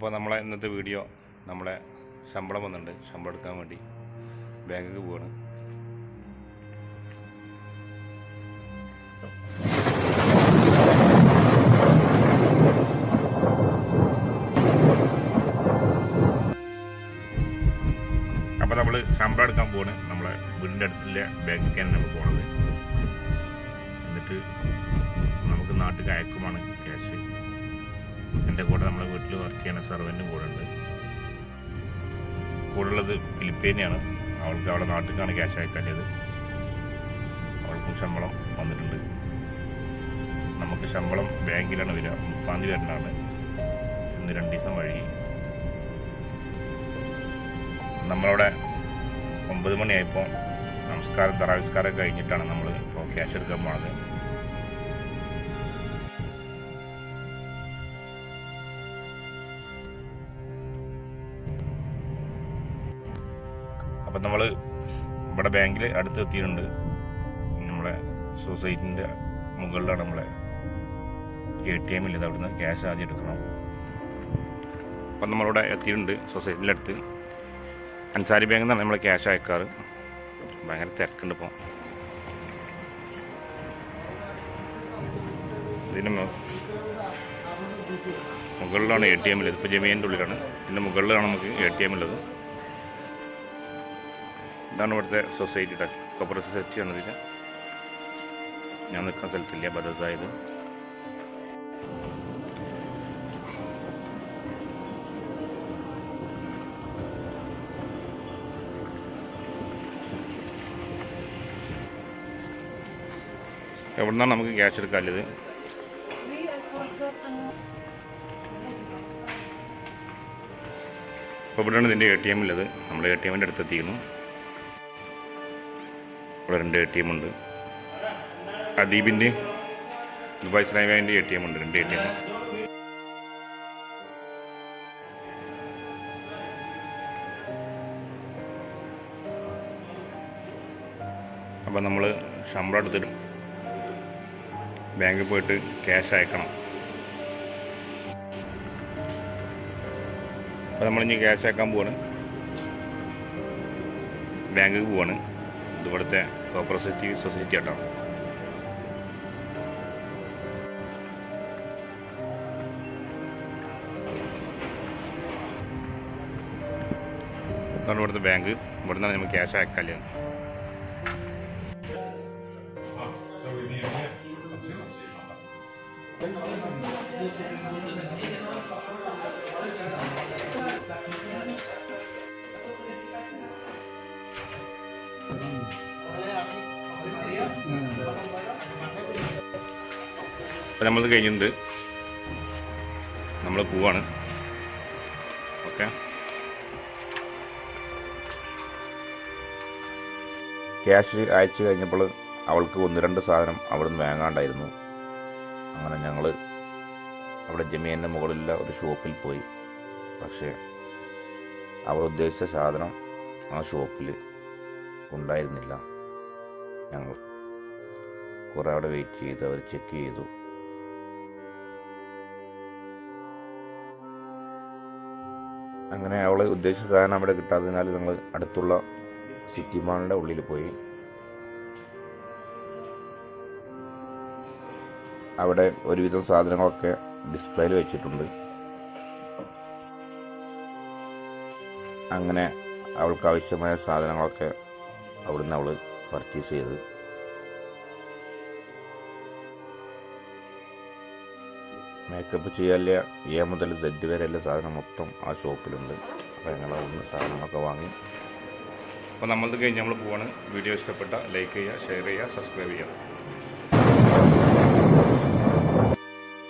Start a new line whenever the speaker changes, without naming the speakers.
അപ്പോൾ നമ്മളെ ഇന്നത്തെ വീഡിയോ നമ്മളെ ശമ്പളം വന്നിട്ടുണ്ട്. ശമ്പളം എടുക്കാൻ വേണ്ടി ബാങ്കിലേക്ക് പോവാണ്. അപ്പോൾ നമ്മൾ ശമ്പളം എടുക്കാൻ പോവാണ്. നമ്മളെ വീടിന്റെ അടുത്തുള്ള തന്നെ നമ്മൾ പോണത്. എന്നിട്ട് നമുക്ക് നാട്ടിൽ അയക്കുമാണ് ക്യാഷ് എന്റെ കൂടെ നമ്മളെ വീട്ടിൽ വർക്ക് ചെയ്യുന്ന സെർവന്റും കൂടെ ഉണ്ട് കൂടെ ഉള്ളത് ഫിലിപ്പീനെയാണ്. അവൾക്ക് അവളെ നാട്ടിലേക്കാണ് ക്യാഷ് അയക്കാനിയത് അവൾക്കും ശമ്പളം വന്നിട്ടുണ്ട്. നമുക്ക് ശമ്പളം ബാങ്കിലാണ് വരിക. മുപ്പാം തീയതി വരണാണ് ഇന്ന് രണ്ട് ദിവസം വഴി. നമ്മളവിടെ ഒമ്പത് മണിയായപ്പോൾ നമസ്കാരം തറാവിസ്കാരം കഴിഞ്ഞിട്ടാണ് നമ്മൾ ഇപ്പോൾ ക്യാഷ് എടുക്കാൻ പോണത്. അപ്പം നമ്മൾ ഇവിടെ ബാങ്കിൽ അടുത്ത് എത്തിയിട്ടുണ്ട് നമ്മളെ സൊസൈറ്റിന്റെ മുകളിലാണ് നമ്മളെ എ ടി എമ്മിൽ ഇത് അവിടുന്ന് ക്യാഷ് ആദ്യം എടുക്കണം. അപ്പം നമ്മളിവിടെ എത്തിയിട്ടുണ്ട് സൊസൈറ്റിന്റെ അടുത്ത്. അൻസാരി ബാങ്കിൽ നിന്നാണ് നമ്മൾ ക്യാഷ് അയക്കാറ്. ഭയങ്കര തിരക്കുണ്ട് ഇപ്പോൾ ഇതിന് മുകളിലാണ് എ ടി എമ്മിൽ ഇപ്പോൾ ജമീന്റെ ഉള്ളിലാണ്. ഇതിന്റെ മുകളിലാണ് നമുക്ക് എ ടി എം ഉള്ളത്. ഇതാണ് ഇവിടുത്തെ സൊസൈറ്റിയുടെ കോപ്പറേറ്റ് സൊസൈറ്റിയാണ് ഇതിന്റെ ഞാൻ നിൽക്കുന്ന സ്ഥലത്തില്ല ബദസായത്. എവിടെ നിന്നാണ് നമുക്ക് ക്യാഷ് എടുക്കാനുള്ളത്? അപ്പോൾ ഇവിടെയാണ് ഇതിന്റെ എ ടി എം ഉള്ളത്. നമ്മൾ എ ടി എമ്മിന്റെ അടുത്ത് എത്തിക്കുന്നു ഇവിടെ രണ്ട് എ ടി എം ഉണ്ട്. അദീബിന്റെ ദുബായ് ഇസ്ലാമി ബാങ്കിന്റെ എ ടി എം ഉണ്ട് രണ്ട് എ ടി എം. അപ്പം നമ്മൾ ശമ്പളം എടുത്തിട്ട് ബാങ്കിൽ പോയിട്ട് ക്യാഷ് അയക്കണം. അപ്പോൾ നമ്മളിനി ക്യാഷ് അയക്കാൻ പോവാണ്. ബാങ്കിൽ പോവാണ്. ഇതുപോലത്തെ കോപ്പറേറ്റീവ് സൊസൈറ്റി ആട്ടോ ഇതാണ് ഇവിടുത്തെ ബാങ്ക് ഇവിടെ നിന്നാണ് നമുക്ക് ക്യാഷ് അയക്കാല്ലേ അപ്പം നമ്മളത് കഴിഞ്ഞിട്ടുണ്ട്. നമ്മൾ പോവാണ്. ഓക്കെ. ക്യാഷ് അയച്ചു കഴിഞ്ഞപ്പോൾ അവൾക്ക് ഒന്ന് രണ്ട് സാധനം അവിടുന്ന് വാങ്ങാണ്ടായിരുന്നു. അങ്ങനെ ഞങ്ങൾ അവിടെ ജമീന്റെ മുകളിലുള്ള ഒരു ഷോപ്പിൽ പോയി. പക്ഷേ അവർ ഉദ്ദേശിച്ച സാധനം ആ ഷോപ്പിൽ ഉണ്ടായിരുന്നില്ല. ഞങ്ങൾ കുറേ അവിടെ വെയിറ്റ് ചെയ്ത് അവർ ചെക്ക് ചെയ്തു. അങ്ങനെ അവൾ ഉദ്ദേശിച്ച സാധനം അവിടെ കിട്ടാത്തതിനാൽ ഞങ്ങൾ അടുത്തുള്ള സിറ്റി മാളിന്റെ ഉള്ളിൽ പോയി. അവിടെ ഒരുവിധം സാധനങ്ങളൊക്കെ ഡിസ്പ്ലേയിൽ വെച്ചിട്ടുണ്ട്. അങ്ങനെ അവൾക്ക് ആവശ്യമായ സാധനങ്ങളൊക്കെ അവിടുന്ന് അവൾ പർച്ചേസ് ചെയ്ത്. മേക്കപ്പ് ചെയ്യാല്ല? എ മുതൽ സെഡ് എല്ലാ സാധനം മൊത്തം ആ ഷോപ്പിലുണ്ട്. അപ്പോൾ ഞങ്ങൾ അവിടുന്ന് സാധനങ്ങളൊക്കെ വാങ്ങി. അപ്പോൾ നമ്മളത് കഴിഞ്ഞ് നമ്മൾ പോവാണ്. വീഡിയോ ഇഷ്ടപ്പെട്ട ലൈക്ക് ചെയ്യുക ഷെയർ ചെയ്യുക സബ്സ്ക്രൈബ് ചെയ്യുക.